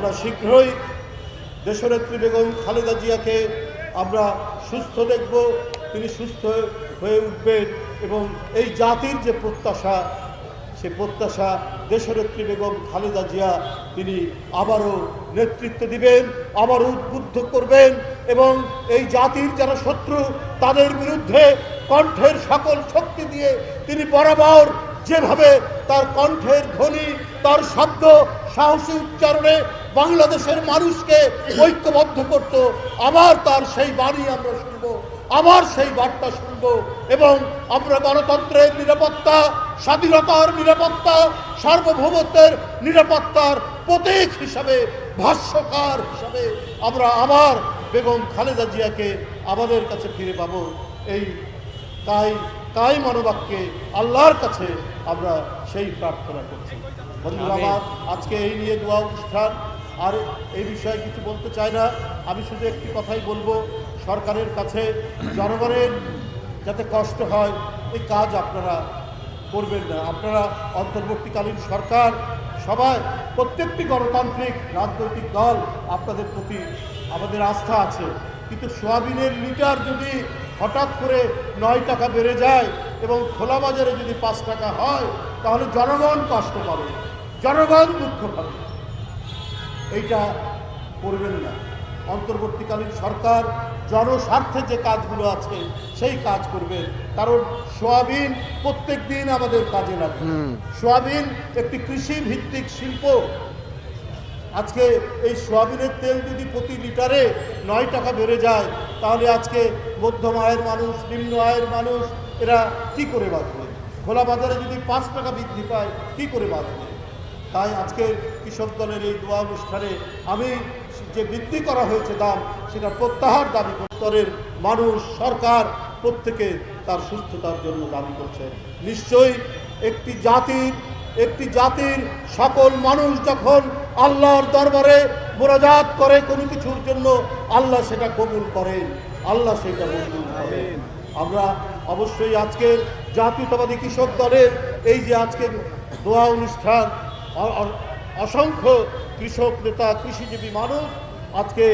আমরা শীঘ্রই দেশনেত্রী বেগম খালেদা জিয়াকে আমরা সুস্থ দেখব, তিনি সুস্থ হয়ে উঠবেন এবং এই জাতির যে প্রত্যাশা, সে প্রত্যাশা দেশনেত্রী বেগম খালেদা জিয়া তিনি আবারও নেতৃত্ব দিবেন, আবারও উদ্বুদ্ধ করবেন এবং এই জাতির যারা শত্রু, তাদের বিরুদ্ধে কণ্ঠের সকল শক্তি দিয়ে তিনি বরাবর যেভাবে তার কণ্ঠের ধ্বনি, তার শব্দ, সাহসী উচ্চারণে বাংলাদেশের মানুষকে ঐক্যবদ্ধ করত। আবার তার সেই বাণী আমরা শুনব আবার সেই বার্তা শুনব এবং আমরা গণতন্ত্রের নিরাপত্তা স্বাধীনতার নিরাপত্তা সার্বভৌমত্বের নিরাপত্তার প্রতীক হিসাবে ভাষ্যকার হিসাবে আমরা আবার বেগম খালেদা জিয়াকে আমাদের কাছে ফিরে পাবো। এই তাই তাই মনোবাক্যে আল্লাহর কাছে আমরা সেই প্রার্থনা করছি। বন্ধুরা। আজকে এই নিয়ে দোয়া অনুষ্ঠান। আর এই বিষয়ে কিছু বলতে চাই না। আমি শুধু একটি কথাই বলব, সরকারের কাছে, জনগণের যাতে কষ্ট হয়, এই কাজ আপনারা করবেন না। আপনারা অন্তর্বর্তীকালীন সরকার, সবাই, প্রত্যেকটি গণতান্ত্রিক রাজনৈতিক দল আপনাদের প্রতি আমাদের আস্থা আছে। কিন্তু সোয়াবিনের লিটার যদি হঠাৎ করে নয় টাকা বেড়ে যায় এবং খোলা বাজারে যদি পাঁচ টাকা হয়, তাহলে জনগণ কষ্ট পাবে, জনগণ দুঃখ পাবে। এইটা করবেন না। অন্তর্বর্তীকালীন সরকার জনস্বার্থে যে কাজগুলো আছে সেই কাজ করবেন কারণ সোয়াবিন প্রত্যেক দিন আমাদের কাজে লাগে। সোয়াবিন একটি কৃষি ভিত্তিক শিল্প। আজকে এই সোয়াবিনের তেল যদি প্রতি লিটারে নয় টাকা বেড়ে যায় তাহলে আজকে মধ্যম আয়ের মানুষ নিম্ন আয়ের মানুষ এরা কি করে বাঁচবে? খোলা বাজারে যদি পাঁচ টাকা বৃদ্ধি পায় কি করে বাঁচবে? তাই আজকে কৃষক দলের এই দোয়া অনুষ্ঠানে আমি যে বৃদ্ধি করা হয়েছে দাম, সেটা প্রত্যাহার দাবি স্তরের মানুষ, সরকার প্রত্যেকে তার সুস্থতার জন্য দাবি করছে। নিশ্চয়ই একটি জাতির একটি জাতির সকল মানুষ যখন আল্লাহর দরবারে মোরাজাত করে কোনো কিছুর জন্য, আল্লাহ সেটা কবুল করেন। আল্লাহ সেটা কবুল করেন। আমরা অবশ্যই আজকের জাতীয়তাবাদী কৃষক দলের এই যে আজকের দোয়া অনুষ্ঠান অসংখ্য কৃষক নেতা কৃষিজীবী মানুষ আজকে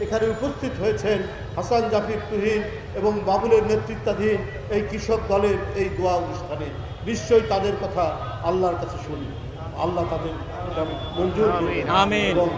এখানে উপস্থিত হয়েছেন হাসান জাফির তুহিন এবং বাবুলের নেতৃত্বাধীন এই কৃষক দলের এই দোয়া অনুষ্ঠানে। নিশ্চয়ই তাদের কথা আল্লাহর কাছে শুনি। আল্লাহ তাদের মঞ্জুর। এবং